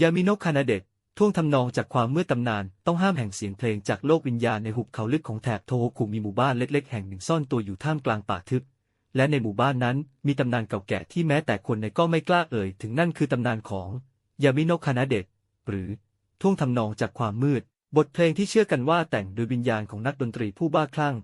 ยามิโนะคานาเดะท่วงทำนองจากความเมืดตำนาน ต้องห้ามแห่งเสียงเพลงจากโลกวิญญาณในหุบเขาลึกของแถบโทโฮคุมีหมู่บ้านเล็ก ๆ แห่งหนึ่งซ่อนตัวอยู่ท่ามกลางป่าทึบ และในหมู่บ้านนั้นมีตำนานเก่าแก่ที่แม้แต่คนในก็ไม่กล้าเอ่ย ถึงนั่นคือตำนานของยามิโนะคานาเดะหรือท่วงทำนองจากความมืด บทเพลงที่เชื่อกันว่าแต่งโดยวิญญาณของนักดนตรีผู้บ้าคลั่ง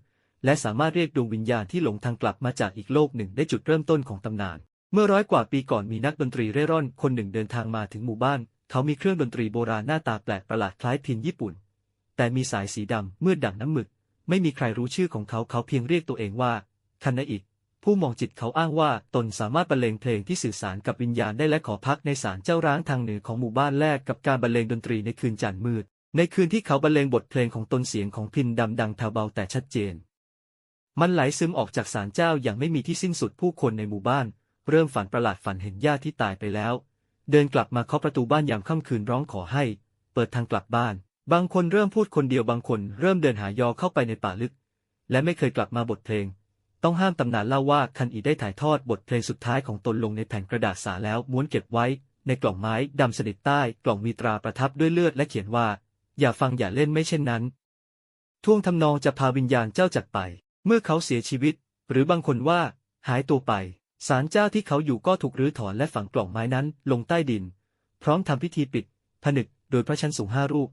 และสามารถเรียกดวงวิญญาณที่หลงทางกลับมาจากอีกโลกหนึ่งได้จุดเริ่มต้นของตำนาน เมื่อร้อยกว่าปีก่อนมีนักดนตรีเร่ร่อนคนหนึ่งเดินทางมาถึงหมู่บ้าน เขามีเครื่องดนตรีโบราณหน้าตาแปลกประหลาดคล้ายพินญี่ปุ่น แต่มีสายสีดำมืดดั่งน้ำหมึก ไม่มีใครรู้ชื่อของเขาเขาเพียงเรียกตัวเองว่าคันนาอิผู้มองจิตเขาอ้างว่าตนสามารถบรรเลงเพลงที่สื่อสารกับวิญญาณได้และขอพักในศาลเจ้าร้างทางเหนือของหมู่บ้านแรกกับการบรรเลงดนตรีในคืนจันทร์มืด ในคืนที่เขาบรรเลงบทเพลงของตนเสียงของพินดำดังแผ่วเบาแต่ชัดเจน มันไหลซึมออกจากศาลเจ้าอย่างไม่มีที่สิ้นสุดผู้คนในหมู่บ้าน เริ่มฝันประหลาดฝันเห็นญาติที่ตายไปแล้ว เดินกลับมาเคาะประตูบ้านยามค่ำคืนร้องขอให้ เปิดทางกลับบ้าน บางคนเริ่มพูดคนเดียวบางคนเริ่มเดินหายอเข้าไปในป่าลึก และไม่เคยกลับมาบทเพลง ต้องห้ามตำนานเล่าว่าคันอีได้ถ่ายทอดบทเพลงสุดท้ายของตนลงในแผ่นกระดาษสาแล้วม้วนเก็บไว้ ในกล่องไม้ดำสนิทใต้กล่องมีตราประทับด้วยเลือดและเขียนว่า อย่าฟังอย่าเล่นไม่เช่นนั้นท่วงทำนองจะพาวิญญาณเจ้าจากไป เมื่อเขาเสียชีวิต หรือบางคนว่า หายตัวไป ศาลเจ้าที่เขาอยู่ก็ถูกรื้อถอนและฝังกล่องไม้นั้นลงใต้ดิน พร้อมทำพิธีปิด ผนึกโดยพระชั้นสูงห้ารูป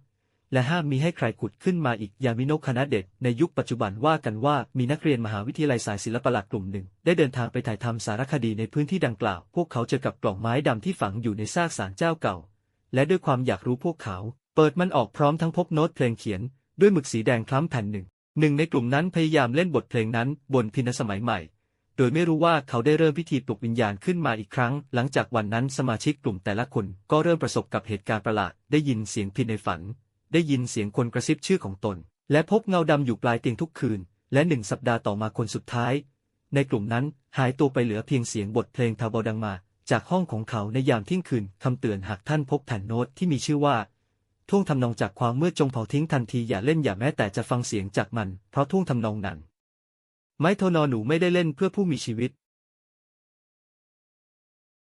และห้ามมีให้ใครขุดขึ้นมาอีกยามิโนคณะเด็ดในยุคปัจจุบันว่ากันว่ามีนักเรียนมหาวิทยาลัยสายศิลปะหลักกลุ่มหนึ่ง ได้เดินทางไปถ่ายทำสารคดีในพื้นที่ดังกล่าว พวกเขาเจอกับกล่องไม้ดำที่ฝังอยู่ในซากศาลเจ้าเก่า และด้วยความอยากรู้พวกเขา เปิดมันออกพร้อมทั้งพบโน้ตเพลงเขียน ด้วยหมึกสีแดงคล้ำแผ่นหนึ่งหนึ่งในกลุ่มนั้นพยายามเล่นบทเพลงนั้นบนพินสมัยใหม่ โดยไม่รู้ว่าเขาได้เริ่มพิธีปลุกวิญญาณขึ้นมาอีกครั้ง หลังจากวันนั้นสมาชิกกลุ่มแต่ละคนก็เริ่มประสบกับเหตุการณ์ประหลาด ได้ยินเสียงพินในฝัน ได้ยินเสียงคนกระซิบชื่อของตน และพบเงาดำอยู่ปลายเตียงทุกคืน และหนึ่งสัปดาห์ต่อมาคนสุดท้าย ในกลุ่มนั้นหายตัวไปเหลือเพียงเสียงบทเพลงทาบาดังมา จากห้องของเขาในยามเที่ยงคืนคำเตือนหากท่านพบแผ่นโน้ตที่มีชื่อว่าท่วงทำนองจากความเมืดจงเผาทิ้งทันทีอย่าเล่นอย่าแม้แต่จะฟังเสียงจากมัน เพราะท่วงทำนองนั้น ไม้โทนอหนูไม่ได้เล่นเพื่อผู้มีชีวิต